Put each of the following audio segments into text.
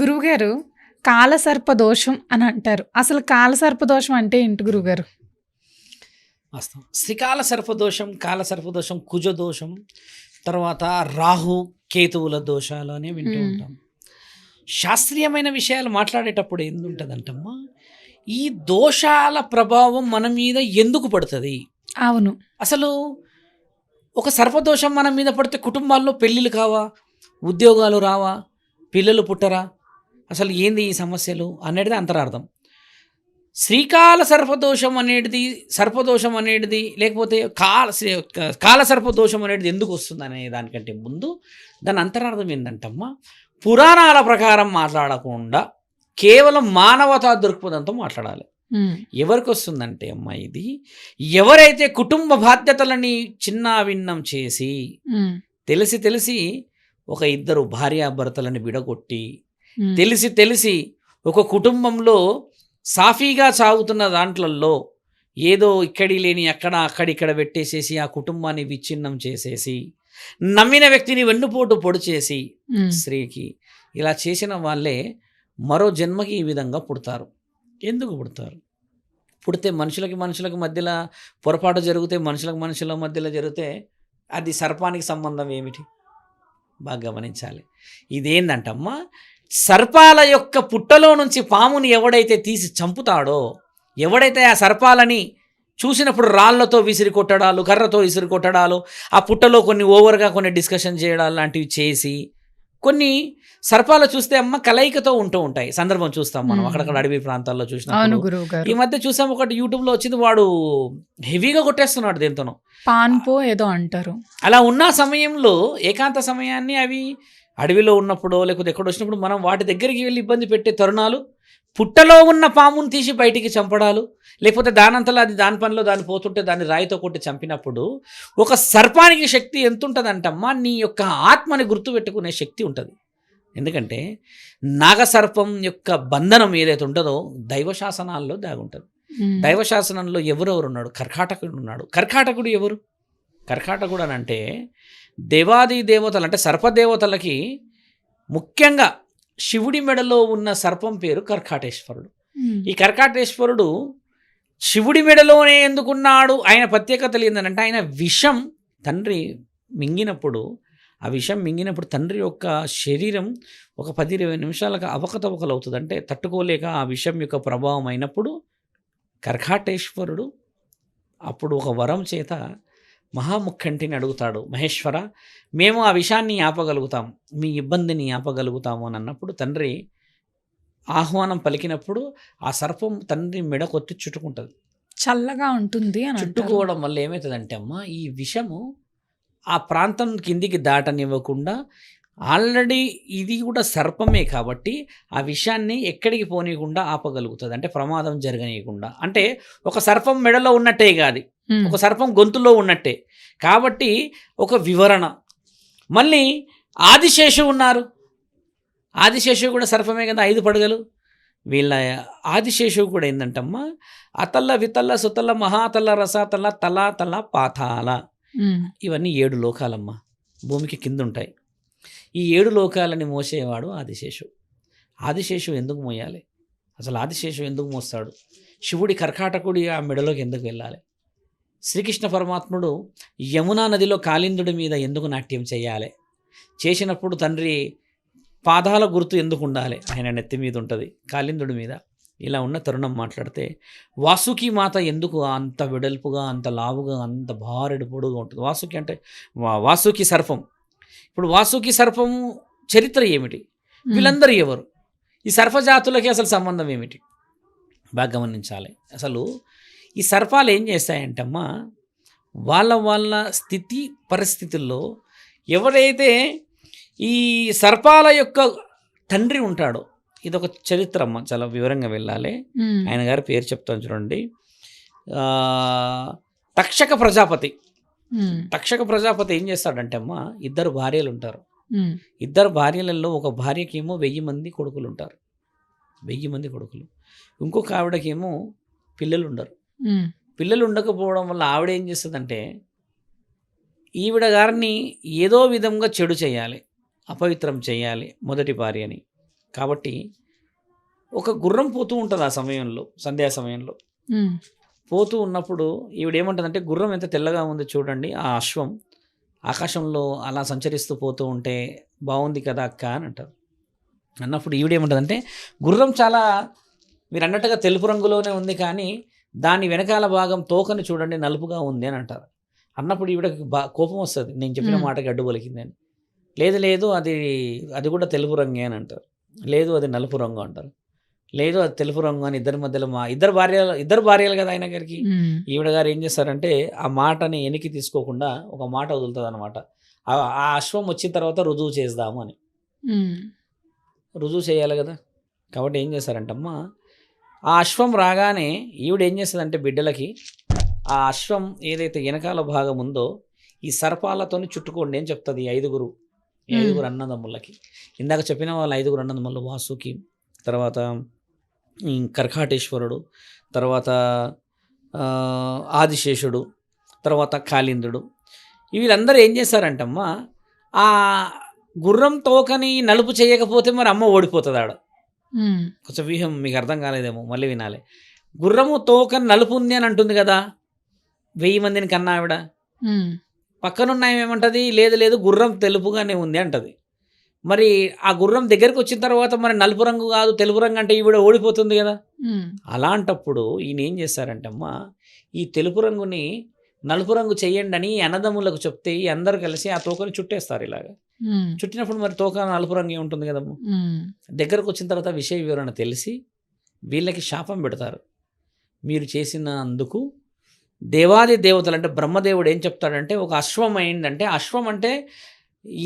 గురువుగారు కాలసర్ప దోషం అని అంటారు. అసలు కాలసర్ప దోషం అంటే ఏంటి గురువుగారు? శ్రీకాల సర్పదోషం కాల సర్పదోషం కుజ దోషం తర్వాత రాహు కేతువుల దోషాలు అని వింటూ. ఉంటాం. శాస్త్రీయమైన విషయాలు మాట్లాడేటప్పుడు ఎందుంటుందంటమ్మా ఈ దోషాల ప్రభావం మన మీద ఎందుకు పడుతుంది? అవును. అసలు ఒక సర్పదోషం మన మీద పడితే కుటుంబాల్లో పెళ్ళిళ్ళు కావా? ఉద్యోగాలు రావా? పిల్లలు పుట్టరా? అసలు ఏంది ఈ సమస్యలు అనేది అంతరార్థం. శ్రీకాల సర్పదోషం అనేది సర్పదోషం అనేది లేకపోతే కాల శ్రీ- కాల సర్పదోషం అనేది ఎందుకు వస్తుంది అనే దానికంటే ముందు దాని అంతరార్థం ఏంటంటమ్మా పురాణాల ప్రకారం మాట్లాడకుండా కేవలం మానవతా దృక్పథంతో మాట్లాడాలి. ఎవరికి వస్తుందంటే అమ్మా ఇది? ఎవరైతే కుటుంబ బాధ్యతలని చిన్న భిన్నం చేసి తెలిసి తెలిసి ఒక ఇద్దరు భార్యాభర్తలని విడగొట్టి తెలిసి తెలిసి ఒక కుటుంబంలో సాఫీగా సాగుతున్న దాంట్లలో ఏదో ఇక్కడి లేని అక్కడ అక్కడిక్కడ పెట్టేసేసి ఆ కుటుంబాన్ని విచ్ఛిన్నం చేసేసి నమ్మిన వ్యక్తిని వెన్నుపోటు పొడి చేసి స్త్రీకి ఇలా చేసిన వాళ్ళే మరో జన్మకి ఈ విధంగా పుడతారు. ఎందుకు పుడతారు? పుడితే మనుషులకి మనుషులకి మధ్యలో పొరపాటు జరిగితే మనుషులకు మనుషుల మధ్యలో జరిగితే అది సర్పానికి సంబంధం ఏమిటి? బాగా గమనించాలి. ఇదేందంటమ్మా? సర్పాల యొక్క పుట్టలో నుంచి పాముని ఎవడైతే తీసి చంపుతాడో ఎవడైతే ఆ సర్పాలని చూసినప్పుడు రాళ్ళతో విసిరి కొట్టడాలు కర్రతో విసిరి కొట్టడాలు ఆ పుట్టలో కొన్ని ఓవర్గా కొన్ని డిస్కషన్ చేయడాలు లాంటివి చేసి కొన్ని సర్పాలు చూస్తే అమ్మ కలయికతో ఉంటూ ఉంటాయి. సందర్భం చూస్తాం మనం. అక్కడక్కడ అడవి ప్రాంతాల్లో గారు. ఈ మధ్య చూసాం ఒకటి యూట్యూబ్లో వచ్చింది. వాడు హెవీగా కొట్టేస్తున్నాడు దేంతోనో. పాన్పో ఏదో అంటారు. అలా ఉన్న సమయంలో ఏకాంత సమయాన్ని అవి అడవిలో ఉన్నప్పుడు లేకపోతే ఎక్కడ వచ్చినప్పుడు మనం వాటి దగ్గరికి వెళ్ళి ఇబ్బంది పెట్టే తరుణాలు పుట్టలో ఉన్న పాముని తీసి బయటికి చంపడాలు లేకపోతే దానంతలో అది దాని పనిలో దాన్ని పోతుంటే దాన్ని రాయితో కొట్టి చంపినప్పుడు ఒక సర్పానికి శక్తి ఎంత ఉంటుందంటమ్మా నీ యొక్క ఆత్మని గుర్తుపెట్టుకునే శక్తి ఉంటుంది. ఎందుకంటే నాగసర్పం యొక్క బంధనం ఏదైతే ఉంటుందో దైవ శాసనాల్లో దాగుంటుంది. ఉమ్, దైవ శాసనంలో ఎవరెవరు ఉన్నాడు? కర్కాటకుడు ఉన్నాడు. కర్కాటకుడు ఎవరు? కర్కాటకుడు అని అంటే దేవాది దేవతలు అంటే సర్పదేవతలకి ముఖ్యంగా శివుడి మెడలో ఉన్న సర్పం పేరు కర్కాటేశ్వరుడు. ఉమ్, ఈ కర్కాటేశ్వరుడు శివుడి మెడలోనే ఎందుకున్నాడు? ఆయన ప్రత్యేకతలు ఏంటంటే ఆయన విషం తండ్రి మింగినప్పుడు ఆ విషం మింగినప్పుడు తండ్రి యొక్క శరీరం ఒక పది ఇరవై నిమిషాలకు అవకతవకలు అవుతుంది అంటే తట్టుకోలేక ఆ విషం యొక్క ప్రభావం అయినప్పుడు కర్కాటేశ్వరుడు అప్పుడు ఒక వరం చేత మహాముఖంటిని అడుగుతాడు మహేశ్వర మేము ఆ విషయాన్ని ఆపగలుగుతాం మీ ఇబ్బందిని ఆపగలుగుతాము అని అన్నప్పుడు తండ్రి ఆహ్వానం పలికినప్పుడు ఆ సర్పం తండ్రి మెడ కొట్టి చుట్టుకుంటుంది. చల్లగా ఉంటుంది అని. చుట్టుకోవడం వల్ల ఏమవుతుందంటే అమ్మ ఈ విషము ఆ ప్రాంతం కిందికి దాటనివ్వకుండా ఆల్రెడీ ఇది కూడా సర్పమే కాబట్టి ఆ విషయాన్ని ఎక్కడికి పోనీయకుండా ఆపగలుగుతుంది. అంటే ప్రమాదం జరగనీయకుండా. అంటే ఒక సర్పం మెడలో ఉన్నట్టే కాదు. ఒక సర్పం గొంతులో ఉన్నట్టే. కాబట్టి ఒక వివరణ. మళ్ళీ ఆదిశేషు ఉన్నారు. ఆదిశేషు కూడా సర్పమే కదా ఐదు పడగలు. వీళ్ళ ఆదిశేషు కూడా ఏంటంటమ్మా అతల్ల వితల్ల సుతల్ల మహాతల్ల రసాతల్ల తల తల పాతాల. ఇవన్నీ ఏడు లోకాలమ్మా. భూమికి కింద ఉంటాయి ఈ ఏడు లోకాలని మోసేవాడు ఆదిశేషు. ఆదిశేషు ఎందుకు మోయాలి? అసలు ఆదిశేషు ఎందుకు మోస్తాడు? శివుడి కర్కాటకుడి ఆ మెడలోకి ఎందుకు వెళ్ళాలి? శ్రీకృష్ణ పరమాత్ముడు యమునా నదిలో కాళిందుడి మీద ఎందుకు నాట్యం చేయాలి? చేసినప్పుడు తండ్రి పాదాల గుర్తు ఎందుకు ఉండాలి? ఆయన నెత్తి మీద ఉంటుంది కాళిందుడి మీద. ఇలా ఉన్న తరుణం మాట్లాడితే వాసుకి మాత ఎందుకు అంత వెడల్పుగా అంత లావుగా అంత భారెడు పొడుగా ఉంటుంది? వాసుకి అంటే వా- వాసుకి సర్పం. ఇప్పుడు వాసుకి సర్పము చరిత్ర ఏమిటి? వీళ్ళందరూ ఎవరు? ఈ సర్పజాతులకి అసలు సంబంధం ఏమిటి? బాగా గమనించాలి. అసలు ఈ సర్పాలు ఏం చేస్తాయంటమ్మా? వాళ్ళ వాళ్ళ స్థితి పరిస్థితుల్లో ఎవరైతే ఈ సర్పాల యొక్క తండ్రి ఉంటాడో ఇది ఒక చరిత్ర అమ్మ చాలా వివరంగా వెళ్ళాలి. ఆయన గారి పేరు చెప్తాను చూడండి. తక్షక ప్రజాపతి. తక్షక ప్రజాపతి ఏం చేస్తాడంటే అమ్మ ఇద్దరు భార్యలు ఉంటారు. ఇద్దరు భార్యలలో ఒక భార్యకేమో వెయ్యి మంది కొడుకులు ఉంటారు. వెయ్యి మంది కొడుకులు. ఇంకొక ఆవిడకేమో పిల్లలు ఉండరు. పిల్లలు ఉండకపోవడం వల్ల ఆవిడ ఏం చేస్తుందంటే ఈవిడ గారిని ఏదో విధంగా చెడు చేయాలి అపవిత్రం చేయాలి మొదటి భార్యని కాబట్టి ఒక గుర్రం పోతూ ఉంటుంది ఆ సమయంలో సంధ్యా సమయంలో. పోతూ ఉన్నప్పుడు ఈవిడ ఏమంటుందంటే గుర్రం ఎంత తెల్లగా ఉంది చూడండి ఆ అశ్వం ఆకాశంలో అలా సంచరిస్తూ పోతూ ఉంటే బాగుంది కదా అక్క అని అంటారు. అన్నప్పుడు ఈవిడ ఏమంటుందంటే గుర్రం చాలా మీరు అన్నట్టుగా తెలుపు రంగులోనే ఉంది కానీ దాని వెనకాల భాగం తోకని చూడండి నలుపుగా ఉంది అని అంటారు. అన్నప్పుడు ఈవిడకి బా కోపం వస్తుంది నేను చెప్పిన. మాటకి అడ్డు పలికిందని లేదు లేదు అది అది కూడా తెలుపు రంగే అని అంటారు. లేదు అది నలుపు రంగు అంటారు. లేదు అది తెలుపు రంగు అని ఇద్దరి మధ్యలో మా ఇద్దరు భార్యలు ఇద్దరు భార్యలు కదా ఆయన గారికి. ఈవిడ గారు ఏం చేస్తారంటే ఆ మాటని వెనక్కి తీసుకోకుండా ఒక మాట వదులుతుంది అనమాట ఆ అశ్వం వచ్చిన తర్వాత రుజువు చేద్దాము అని. రుజువు చేయాలి కదా. కాబట్టి ఏం చేస్తారంటమ్మా ఆ అశ్వం రాగానే ఈవిడ ఏం చేస్తుందంటే బిడ్డలకి ఆ అశ్వం ఏదైతే వెనకాల భాగం ఉందో ఈ సర్పాలతోని చుట్టుకోండి అని చెప్తుంది ఈ ఐదుగురు. ఐదుగురు అన్నదమ్ములకి ఇందాక చెప్పిన వాళ్ళ ఐదుగురు అన్నదమ్ములు వాసుకి తర్వాత కర్కాటేశ్వరుడు తర్వాత ఆదిశేషుడు తర్వాత కాళిందుడు వీళ్ళందరూ ఏం చేశారంటమ్మా ఆ గుర్రం తోకని నలుపు చేయకపోతే మరి అమ్మ ఓడిపోతుంది ఆడ ఉమ్, కొంచెం వ్యూహం మీకు అర్థం కాలేదేమో మళ్ళీ వినాలి. గుర్రము తోకని నలుపు ఉంది అని అంటుంది కదా వెయ్యి మందిని కన్నా ఆవిడ. ఉమ్, పక్కనున్న ఆమె ఏమంటది లేదు లేదు గుర్రం తెలుపుగానే ఉంది అంటది. మరి ఆ గుర్రం దగ్గరికి వచ్చిన తర్వాత మరి నలుపు రంగు కాదు తెలుపు రంగు అంటే ఈవిడ ఓడిపోతుంది కదా. ఉమ్, అలాంటప్పుడు ఈయన ఏం చేశారంటే అమ్మా ఈ తెలుపు రంగుని నలుపు రంగు చెయ్యండి అని అన్నదమ్ములకు చెప్తే ఈ అందరు కలిసి ఆ తోకని చుట్టేస్తారు ఇలాగ. చుట్టినప్పుడు మరి తోక నలుపు రంగే ఉంటుంది కదమ్మా దగ్గరకు వచ్చిన తర్వాత విషయ వివరణ తెలిసి వీళ్ళకి శాపం పెడతారు. మీరు చేసిన అందుకు దేవాది దేవతలు అంటే బ్రహ్మదేవుడు ఏం చెప్తాడంటే ఒక అశ్వం అయిందంటే అశ్వం అంటే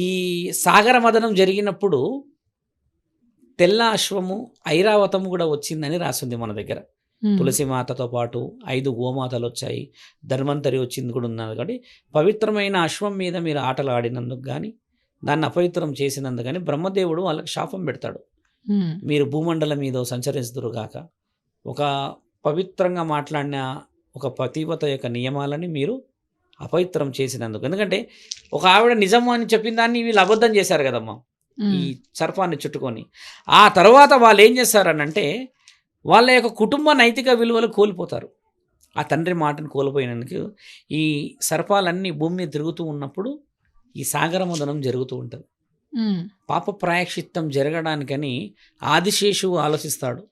ఈ సాగర మదనం జరిగినప్పుడు తెల్ల అశ్వము ఐరావతము కూడా వచ్చిందని రాసింది మన దగ్గర. తులసి మాతతో పాటు ఐదు గోమాతలు వచ్చాయి. ధన్వంతరి వచ్చింది కూడా ఉన్నది కాబట్టి పవిత్రమైన అశ్వం మీద మీరు ఆటలు ఆడినందుకు కానీ దాన్ని అపవిత్రం చేసినందుకు కానీ బ్రహ్మదేవుడు వాళ్ళకి శాపం పెడతాడు. మీరు భూమండలం మీద సంచరిస్తురు గాక ఒక పవిత్రంగా మాట్లాడిన ఒక పతివత యొక్క నియమాలని మీరు అపవిత్రం చేసినందుకు. ఎందుకంటే ఒక ఆవిడ నిజం అని చెప్పిన దాన్ని వీళ్ళు అబద్ధం చేశారు కదమ్మా ఈ సర్పాన్ని చుట్టుకొని. ఆ తర్వాత వాళ్ళు ఏం చేస్తారనంటే వాళ్ళ యొక్క కుటుంబ నైతిక విలువలు కోల్పోతారు. ఆ తండ్రి మాటను కోల్పోయినందుకు ఈ సర్పాలన్నీ భూమి మీద తిరుగుతూ ఉన్నప్పుడు ఈ సాగర మదనం జరుగుతూ ఉంటుంది. పాప ప్రాయశ్చిత్తం జరగడానికని ఆదిశేషువు ఆలోచిస్తాడు.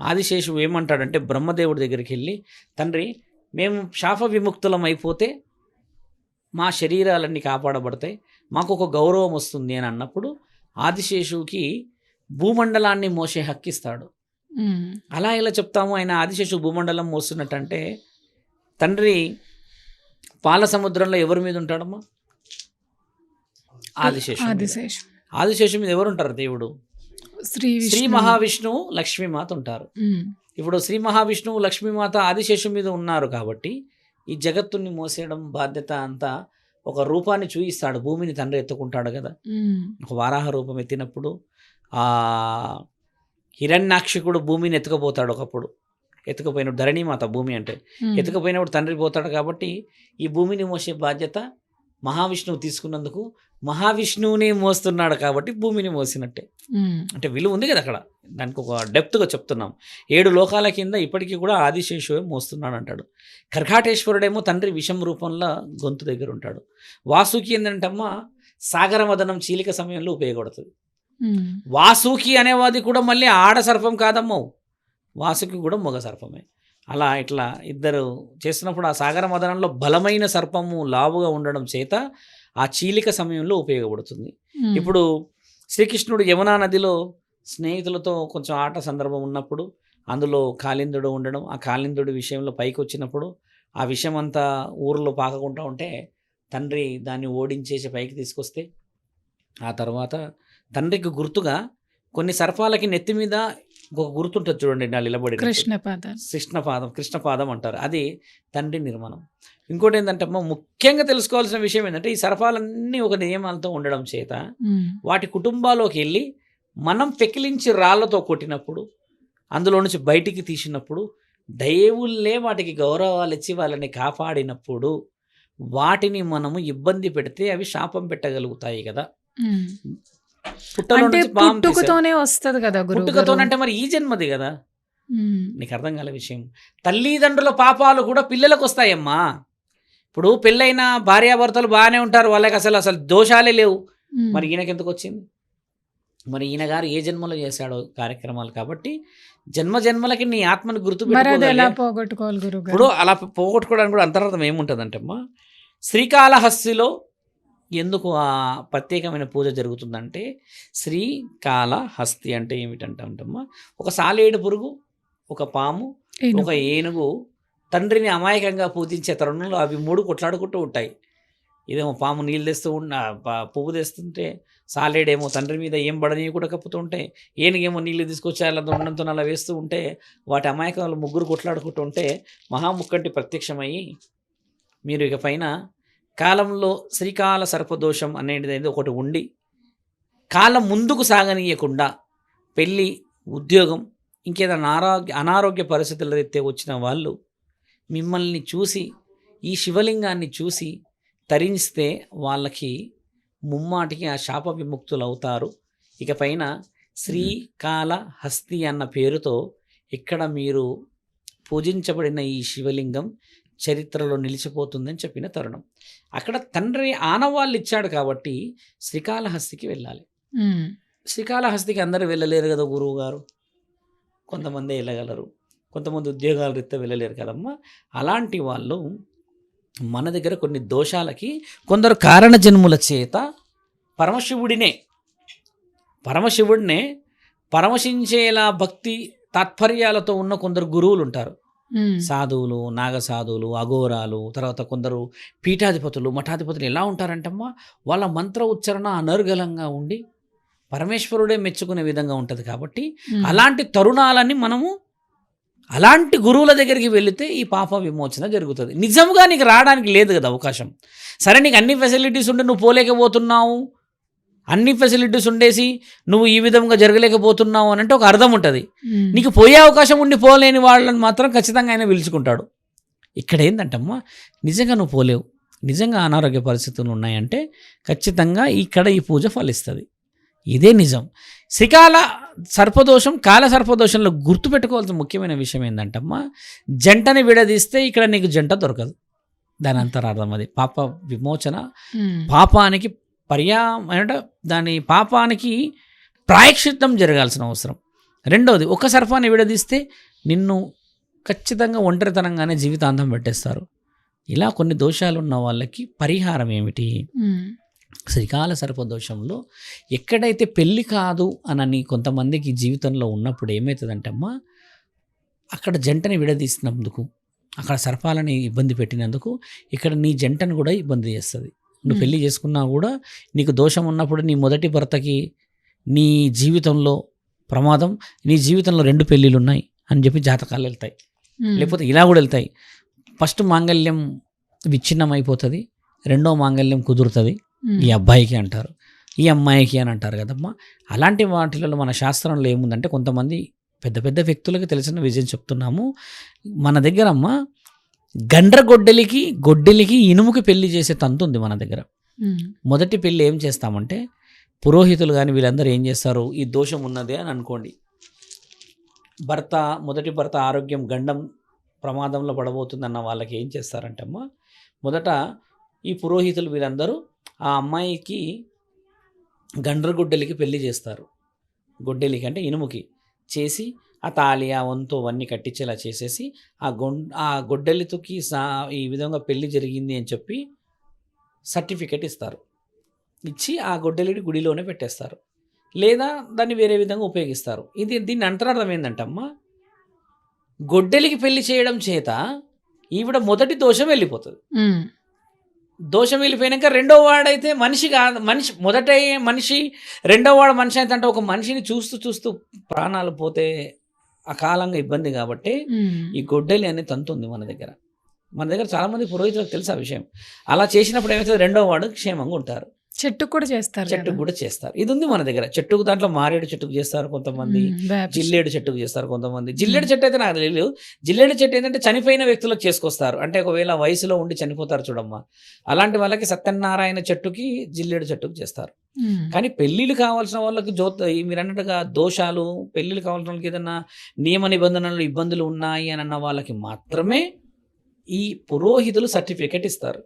ఆదిశేషువు ఏమంటాడంటే బ్రహ్మదేవుడి దగ్గరికి వెళ్ళి తండ్రి మేము శాప విముక్తులం అయిపోతే మా శరీరాలన్నీ కాపాడబడతాయి. మాకు ఒక గౌరవం వస్తుంది అని అన్నప్పుడు ఆదిశేషువుకి భూమండలాన్ని మోసే హక్కిస్తాడు. అలా ఎలా చెప్తాము? ఆయన ఆదిశేషు భూమండలం మోస్తున్నట్టంటే తండ్రి పాల సముద్రంలో ఎవరి మీద ఉంటాడమ్మా? ఆదిశేషు. ఆదిశేషు. ఆదిశేషు మీద ఎవరు ఉంటారు దేవుడు? శ్రీ శ్రీ విష్ణు. మహావిష్ణువు లక్ష్మీమాత ఉంటారు. ఇప్పుడు శ్రీ మహావిష్ణువు లక్ష్మీమాత ఆదిశేషు మీద ఉన్నారు కాబట్టి ఈ జగత్తుని మోసేయడం బాధ్యత అంతా ఒక రూపాన్ని చూయిస్తాడు. భూమిని తండ్రి ఎత్తుకుంటాడు కదా. ఒక వారాహ రూపం ఎత్తినప్పుడు ఆ హిరణ్యాక్షకుడు భూమిని ఎత్తుకపోతాడు ఒకప్పుడు. ఎత్తుకుపోయినప్పుడు ధరణీమాత భూమి అంటే ఎత్తుకుపోయినప్పుడు తండ్రి పోతాడు కాబట్టి ఈ భూమిని మోసే బాధ్యత మహావిష్ణువు తీసుకున్నందుకు మహావిష్ణువుని మోస్తున్నాడు కాబట్టి భూమిని మోసినట్టే. అంటే విలువ ఉంది కదా అక్కడ. దానికి ఒక డెప్త్గా చెప్తున్నాం. ఏడు లోకాల కింద ఇప్పటికీ కూడా ఆదిశేషువే మోస్తున్నాడు అంటాడు కర్కాటేశ్వరుడేమో తండ్రి విషం రూపంలో గొంతు దగ్గర ఉంటాడు. వాసుకి ఏంటంటమ్మా సాగర మదనం చీలిక సమయంలో ఉపయోగపడుతుంది. వాసుకి అనేవాది కూడా మళ్ళీ ఆడ సర్పం కాదమ్మో. వాసుకి కూడా మగ సర్పమే. అలా ఇట్లా ఇద్దరు చేస్తున్నప్పుడు ఆ సాగర మదనంలో బలమైన సర్పము లావుగా ఉండడం చేత ఆ చీలిక సమయంలో ఉపయోగపడుతుంది. ఇప్పుడు శ్రీకృష్ణుడు యమునా నదిలో స్నేహితులతో కొంచెం ఆట సందర్భం ఉన్నప్పుడు అందులో కాళిందుడు ఉండడం ఆ కాళిందుడి విషయంలో పైకి వచ్చినప్పుడు ఆ విషయం అంతా ఊరిలో పాకకుండా ఉంటే తండ్రి దాన్ని ఓడించేసి పైకి తీసుకొస్తే ఆ తర్వాత తండ్రికి గుర్తుగా కొన్ని సర్పాలకి నెత్తి మీద ఒక గుర్తుంటుంది చూడండి నా నిలబడి కృష్ణ పాద కృష్ణపాదం కృష్ణపాదం అంటారు. అది తండ్రి నిర్మాణం. ఇంకోటి ఏంటంటే అమ్మ ముఖ్యంగా తెలుసుకోవాల్సిన విషయం ఏంటంటే ఈ సర్పాలన్నీ ఒక నియమాలతో ఉండడం చేత వాటి కుటుంబాల్లోకి వెళ్ళి మనం పెకిలించి రాళ్ళతో కొట్టినప్పుడు అందులో నుంచి బయటికి తీసినప్పుడు దేవుళ్ళే వాటికి గౌరవాలు ఇచ్చి వాళ్ళని కాపాడినప్పుడు వాటిని మనము ఇబ్బంది పెడితే అవి శాపం పెట్టగలుగుతాయి కదా. అంటే. పుట్టుకతోనే వస్తది కదా పుట్టుకతోనంటే మరి ఈ జన్మది కదా? నీకు అర్థం కాలే విషయం. తల్లిదండ్రుల పాపాలు కూడా పిల్లలకు వస్తాయమ్మా. ఇప్పుడు పెళ్ళైన భార్యాభర్తలు బాగానే ఉంటారు వాళ్ళకి అసలు అసలు దోషాలే లేవు. మరి ఈయనకి ఎందుకు వచ్చింది? మరి ఈయన గారు ఏ జన్మలో చేశాడో కార్యక్రమాలు కాబట్టి జన్మ జన్మలకి నీ ఆత్మను గుర్తు ఇప్పుడు అలా పోగొట్టుకోవడానికి కూడా అంతరార్థం ఏముంటుందంటమ్మా? శ్రీకాళహస్తిలో ఎందుకు ఆ ప్రత్యేకమైన పూజ జరుగుతుందంటే శ్రీకాళహస్తి అంటే ఏమిటంటమ్మా ఒక సాలేడు పురుగు ఒక పాము ఒక ఏనుగు తండ్రిని అమాయకంగా పూజించే తరుణంలో అవి మూడు కొట్లాడుకుంటూ ఉంటాయి. ఇదేమో పాము నీళ్ళు తెస్తూ ఉన్న పువ్వు తెస్తుంటే సాలేడేమో తండ్రి మీద ఏం పడని కూడా కప్పుతూ ఉంటే ఏనుగేమో నీళ్ళు తీసుకొచ్చి అలా దొండంతో అలా వేస్తూ ఉంటే వాటి అమాయకాలు ముగ్గురు కొట్లాడుకుంటూ ఉంటే మహాముక్కంటి ప్రత్యక్షమయ్యి మీరు ఇక పైన కాలంలో శ్రీకాల సర్పదోషం అనేది ఒకటి ఉండి కాలం ముందుకు సాగనీయకుండా పెళ్ళి ఉద్యోగం ఇంకేదైనా అనారోగ్య అనారోగ్య పరిస్థితుల రీత్యా వచ్చిన వాళ్ళు మిమ్మల్ని చూసి ఈ శివలింగాన్ని చూసి తరిస్తే వాళ్ళకి ముమ్మాటికి ఆ శాప విముక్తులు అవుతారు. ఇక పైన శ్రీకాళహస్తి అన్న పేరుతో ఇక్కడ మీరు పూజించబడిన ఈ శివలింగం చరిత్రలో నిలిచిపోతుందని చెప్పిన తరుణం. అక్కడ తండ్రి ఆనవాళ్ళు ఇచ్చాడు కాబట్టి శ్రీకాళహస్తికి వెళ్ళాలి. శ్రీకాళహస్తికి అందరూ వెళ్ళలేరు కదా గురువు గారు? కొంతమంది వెళ్ళగలరు. కొంతమంది ఉద్యోగాల రీత్యా వెళ్ళలేరు కదమ్మా? అలాంటి వాళ్ళు మన దగ్గర కొన్ని దోషాలకి కొందరు కారణ జన్ముల చేత పరమశివుడినే పరమశివుడినే పరమశించేలా భక్తి తాత్పర్యాలతో ఉన్న కొందరు గురువులు ఉంటారు సాధువులు నాగసాధువులు అఘోరాలు తర్వాత కొందరు పీఠాధిపతులు మఠాధిపతులు ఎలా ఉంటారంటమ్మా? వాళ్ళ మంత్ర ఉచ్చారణ అనర్గళంగా ఉండి పరమేశ్వరుడే మెచ్చుకునే విధంగా ఉంటుంది కాబట్టి అలాంటి తరుణాలని మనము అలాంటి గురువుల దగ్గరికి వెళితే ఈ పాప విమోచన జరుగుతుంది. నిజంగా నీకు రావడానికి లేదు కదా అవకాశం. సరే నీకు అన్ని ఫెసిలిటీస్ ఉండి నువ్వు పోలేకపోతున్నావు. అన్ని ఫెసిలిటీస్ ఉండేసి నువ్వు ఈ విధంగా జరగలేకపోతున్నావు అని అంటే ఒక అర్థం ఉంటుంది. నీకు పోయే అవకాశం ఉండి పోలేని వాళ్ళని మాత్రం ఖచ్చితంగా ఆయన పిలుచుకుంటాడు. ఇక్కడ ఏంటంటమ్మా నిజంగా నువ్వు పోలేవు. నిజంగా అనారోగ్య పరిస్థితులు ఉన్నాయంటే ఖచ్చితంగా ఇక్కడ ఈ పూజ ఫలిస్తుంది. ఇదే నిజం. శ్రీకాల సర్పదోషం కాల సర్పదోషంలో గుర్తుపెట్టుకోవాల్సిన ముఖ్యమైన విషయం ఏంటంటమ్మా జంటని విడదీస్తే ఇక్కడ నీకు జంట దొరకదు. దాని అంతరార్థం అది. పాప విమోచన పాపానికి పర్యా అంటే దాని పాపానికి ప్రాయశ్చిత్తం జరగాల్సిన అవసరం. రెండవది ఒక సర్పాన్ని విడదీస్తే నిన్ను ఖచ్చితంగా ఒంటరితనంగానే జీవితాంతం పెట్టేస్తారు. ఇలా కొన్ని దోషాలు ఉన్న వాళ్ళకి పరిహారం ఏమిటి? శ్రీకాల సర్పదోషంలో ఎక్కడైతే పెళ్ళి కాదు అనని కొంతమందికి జీవితంలో ఉన్నప్పుడు ఏమవుతుందంటే అమ్మా అక్కడ జంటని విడదీసినందుకు అక్కడ సర్పాలని ఇబ్బంది పెట్టినందుకు ఇక్కడ నీ జంటను కూడా ఇబ్బంది చేస్తుంది. నువ్వు. పెళ్ళి చేసుకున్నా కూడా నీకు దోషం ఉన్నప్పుడు నీ మొదటి భర్తకి నీ జీవితంలో ప్రమాదం నీ జీవితంలో రెండు పెళ్ళిళ్ళు ఉన్నాయి అని చెప్పి జాతకాలు వెళ్తాయి. లేకపోతే ఇలా కూడా వెళ్తాయి. ఫస్ట్ మాంగళ్యం విచ్ఛిన్నం అయిపోతుంది రెండో మాంగళ్యం కుదురుతుంది. ఈ అబ్బాయికి అంటారు ఈ అమ్మాయికి అని అంటారు కదమ్మా. అలాంటి వాటిలలో మన శాస్త్రంలో ఏముందంటే కొంతమంది పెద్ద పెద్ద వ్యక్తులకు తెలిసిన విజయం చెప్తున్నాము. మన దగ్గర అమ్మ గండ్రగొడ్డలికి గొడ్డలికి ఇనుముకి పెళ్ళి చేసే తంతు ఉంది మన దగ్గర. మొదటి పెళ్ళి ఏం చేస్తామంటే పురోహితులు కానీ వీళ్ళందరూ ఏం చేస్తారు ఈ దోషం ఉన్నదే అని అనుకోండి. భర్త మొదటి భర్త ఆరోగ్యం గండం ప్రమాదంలో పడబోతుందన్న వాళ్ళకి ఏం చేస్తారంటే అమ్మ మొదట ఈ పురోహితులు వీళ్ళందరూ ఆ అమ్మాయికి గండ్రగొడ్డలికి పెళ్ళి చేస్తారు. గొడ్డలికి అంటే ఇనుముకి చేసి ఆ తాళి ఆ వంతు అవన్నీ కట్టించేలా చేసేసి ఆ గొం ఆ గొడ్డలితోకి సా ఈ విధంగా పెళ్ళి జరిగింది అని చెప్పి సర్టిఫికెట్ ఇస్తారు. ఇచ్చి ఆ గొడ్డలిని గుడిలోనే పెట్టేస్తారు. లేదా దాన్ని వేరే విధంగా ఉపయోగిస్తారు. ఇది దీని అంతరార్థం ఏంటంటమ్మా గొడ్డలికి పెళ్ళి చేయడం చేత ఈవిడ మొదటి దోషం వెళ్ళిపోతుంది. దోషం వెళ్ళిపోయినాక రెండో వాడైతే మనిషి కాదు మనిషి మొదట మనిషి రెండో వాడు మనిషి అయితే అంటే ఒక మనిషిని చూస్తూ చూస్తూ ప్రాణాలు పోతే అకాలంగా ఇబ్బంది కాబట్టి ఈ గొడ్డలి అనే తంతు ఉంది మన దగ్గర. మన దగ్గర చాలామంది పురోహితులకు తెలుసు ఆ విషయం. అలా చేసినప్పుడు ఏమవుతుంది రెండో వాడు క్షేమంగా ఉంటారు. చెట్టుకు కూడా చేస్తారు చెట్టుకు. కూడా చేస్తారు. ఇది ఉంది మన దగ్గర. చెట్టుకు దాంట్లో మారేడు చెట్టుకు చేస్తారు కొంతమంది జిల్లేడు చెట్టుకు చేస్తారు కొంతమంది. జిల్లేడు చెట్టు అయితే నాకు తెలియదు జిల్లేడు చెట్టు ఏంటంటే చనిపోయిన వ్యక్తులకు చేసుకొస్తారు. అంటే ఒకవేళ వయసులో ఉండి చనిపోతారు చూడమ్మా. అలాంటి వాళ్ళకి సత్యనారాయణ చెట్టుకి జిల్లేడు చెట్టుకు చేస్తారు. కానీ పెళ్ళిళ్ళు కావాల్సిన వాళ్ళకి ఈ మీరు అన్నట్టుగా దోషాలు పెళ్ళిళ్ళు కావాల్సిన వాళ్ళకి ఏదైనా నియమ నిబంధనలు ఇబ్బందులు ఉన్నాయి అని అన్న వాళ్ళకి మాత్రమే ఈ పురోహితులు సర్టిఫికెట్ ఇస్తారు.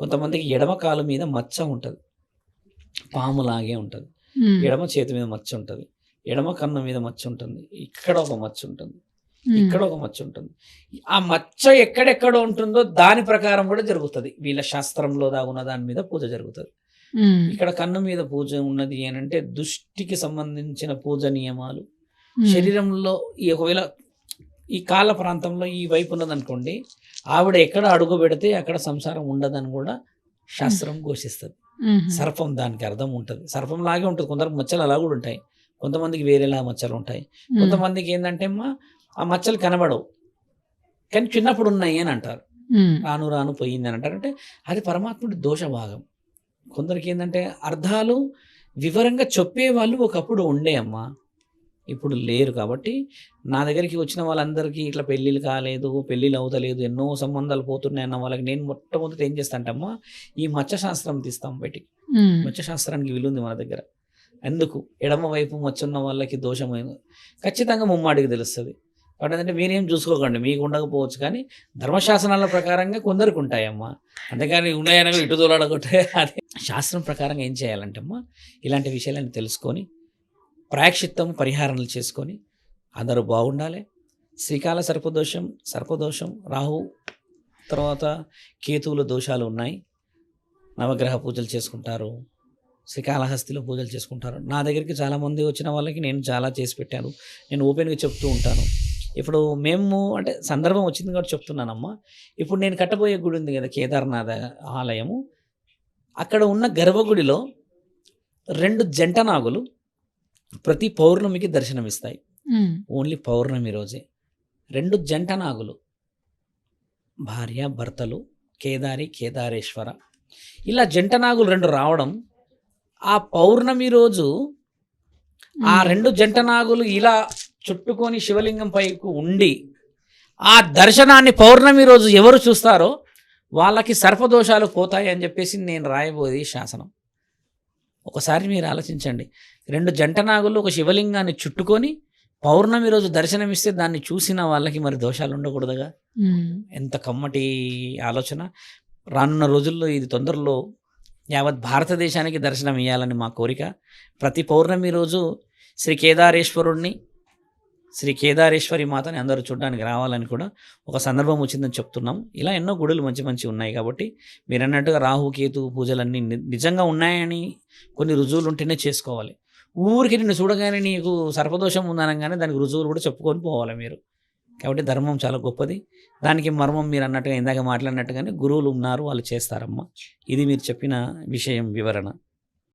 కొంతమందికి ఎడమ కాలు మీద మచ్చ ఉంటుంది. పాములాగే ఉంటుంది. ఉమ్, ఎడమ చేతి మీద మచ్చ ఉంటుంది. ఎడమ కన్ను మీద మచ్చ ఉంటుంది. ఇక్కడ ఒక మచ్చ ఉంటుంది. ఇక్కడ ఒక మచ్చ ఉంటుంది. ఆ మచ్చ ఎక్కడెక్కడ ఉంటుందో దాని ప్రకారం కూడా జరుగుతుంది. వీళ్ళ శాస్త్రంలో దాగున్న దాని మీద పూజ జరుగుతుంది. ఇక్కడ కన్ను మీద పూజ ఉన్నది అని అంటే దృష్టికి సంబంధించిన పూజ నియమాలు. శరీరంలో ఒకవేళ ఈ కాళ్ళ ప్రాంతంలో ఈ వైపు ఉన్నదనుకోండి ఆవిడ ఎక్కడ అడుగు పెడితే అక్కడ సంసారం ఉండదని కూడా శాస్త్రం ఘోషిస్తుంది. సర్పం దానికి అర్థం ఉంటుంది. సర్పం లాగే ఉంటుంది. కొందరికి మచ్చలు అలా కూడా ఉంటాయి. కొంతమందికి వేరేలా మచ్చలు ఉంటాయి. కొంతమందికి ఏంటంటే అమ్మా ఆ మచ్చలు కనబడవు. కానీ చిన్నప్పుడు ఉన్నాయి అని అంటారు. రాను రాను పోయింది అని అంటారు. అంటే అది పరమాత్ముడి దోష భాగం కొందరికి ఏంటంటే అర్థాలు వివరంగా చెప్పే వాళ్ళు ఒకప్పుడు ఉండే అమ్మా. ఇప్పుడు లేరు కాబట్టి నా దగ్గరికి వచ్చిన వాళ్ళందరికీ ఇట్లా పెళ్ళిళ్ళు కాలేదు పెళ్ళిళ్ళు అవుతలేదు ఎన్నో సంబంధాలు పోతున్నాయి అన్న వాళ్ళకి నేను మొట్టమొదటి ఏం చేస్తాంటమ్మా ఈ మత్స్య శాస్త్రం తీస్తాం బయటికి. ఉమ్, మత్స్య శాస్త్రానికి విలుంది మన దగ్గర. ఎందుకు? ఎడమ వైపు మచ్చున్న వాళ్ళకి దోషమైన ఖచ్చితంగా ముమ్మాడికి తెలుస్తుంది. కాబట్టి ఏంటంటే మీరేం చూసుకోకండి మీకు ఉండకపోవచ్చు కానీ ధర్మశాసనాల ప్రకారంగా కొందరికి ఉంటాయమ్మా. అంతేకాని ఉన్నాయనగా ఇటు దూలాడకుంటే అది. శాస్త్రం ప్రకారంగా ఏం చేయాలంటే అమ్మా ఇలాంటి విషయాలను తెలుసుకొని ప్రాయశ్చిత్తం పరిహారాలు చేసుకొని అందరూ బాగుండాలి. శ్రీకాల సర్పదోషం సర్పదోషం రాహు తర్వాత కేతువుల దోషాలు ఉన్నాయి. నవగ్రహ పూజలు చేసుకుంటారు. శ్రీకాళహస్తిలో పూజలు చేసుకుంటారు. నా దగ్గరికి చాలామంది వచ్చిన వాళ్ళకి నేను చాలా చేసి పెట్టాను. నేను ఓపెన్గా చెప్తూ ఉంటాను. ఇప్పుడు మేము అంటే సందర్భం వచ్చింది కాబట్టి చెప్తున్నానమ్మా. ఇప్పుడు నేను కట్టబోయే గుడి ఉంది కదా కేదార్నాథ ఆలయము. అక్కడ ఉన్న గర్భగుడిలో రెండు జంట నాగులు ప్రతి పౌర్ణమికి దర్శనమిస్తాయి. ఓన్లీ పౌర్ణమి రోజే. రెండు జంట నాగులు భార్య భర్తలు కేదారి కేదారేశ్వర. ఇలా జంట నాగులు రెండు రావడం ఆ పౌర్ణమి రోజు ఆ రెండు జంట నాగులు ఇలా చుట్టుకొని శివలింగం పైకి ఉండి ఆ దర్శనాన్ని పౌర్ణమి రోజు ఎవరు చూస్తారో వాళ్ళకి సర్పదోషాలు పోతాయి అని చెప్పేసి నేను రాయబోయేది శాసనం. ఒకసారి మీరు ఆలోచించండి. రెండు జంట నాగులు ఒక శివలింగాన్ని చుట్టుకొని పౌర్ణమి రోజు దర్శనమిస్తే దాన్ని చూసిన వాళ్ళకి మరి దోషాలు ఉండకూడదుగా? ఎంత కమ్మటి ఆలోచన. రానున్న రోజుల్లో ఇది తొందరలో యావత్ భారతదేశానికి దర్శనం ఇవ్వాలని మా కోరిక. ప్రతి పౌర్ణమి రోజు శ్రీ కేదారేశ్వరుణ్ణి శ్రీ కేదారేశ్వరి మాతని అందరూ చూడడానికి రావాలని కూడా ఒక సందర్భం వచ్చిందని చెప్తున్నాం. ఇలా ఎన్నో గుడులు మంచి మంచి ఉన్నాయి కాబట్టి మీరు అన్నట్టుగా రాహు కేతు పూజలన్నీ నిజంగా ఉన్నాయని కొన్ని రుజువులు ఉంటేనే చేసుకోవాలి. ఊరికి నిన్ను చూడగానే నీకు సర్పదోషం ఉందనగానే దానికి రుజువులు కూడా చెప్పుకొని పోవాలి మీరు. కాబట్టి ధర్మం చాలా గొప్పది. దానికి మర్మం మీరు అన్నట్టుగా ఇందాక మాట్లాడినట్టుగానే గురువులు ఉన్నారు వాళ్ళు చేస్తారమ్మా. ఇది మీరు చెప్పిన విషయం వివరణ.